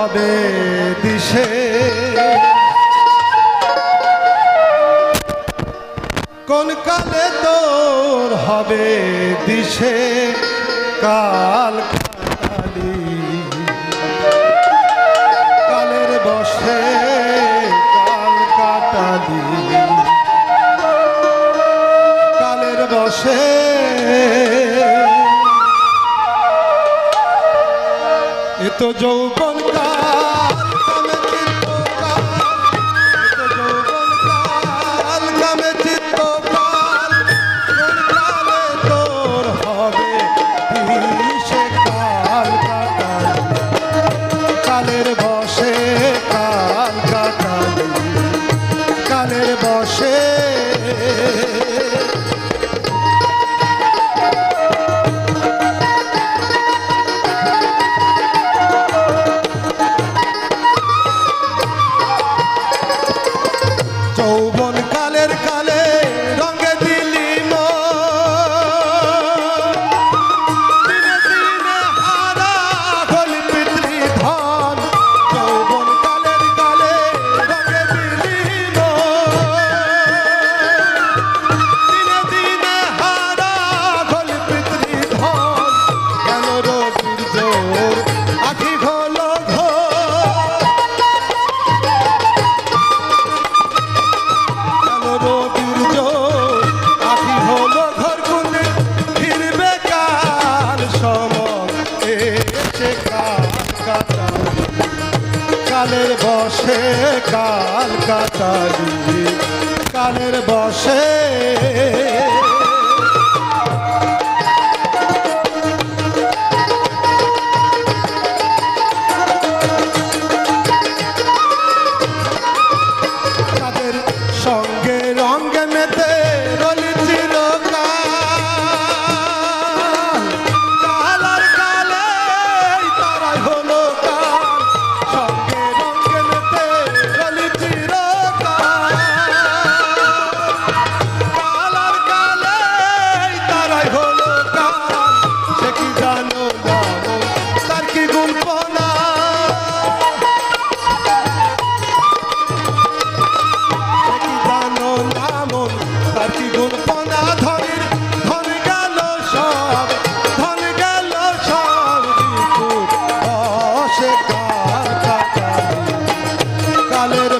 হবে দিশে। কোন কালে তোর হবে দিশে? কাল কালের বসে কাল কাটালি। কালের বসে এত যৌবন কালের বসে কাল কাটালি। কালের বসে। চৌবন কালের কাল কালের বসে কাল কাতারি কালের বসে কালের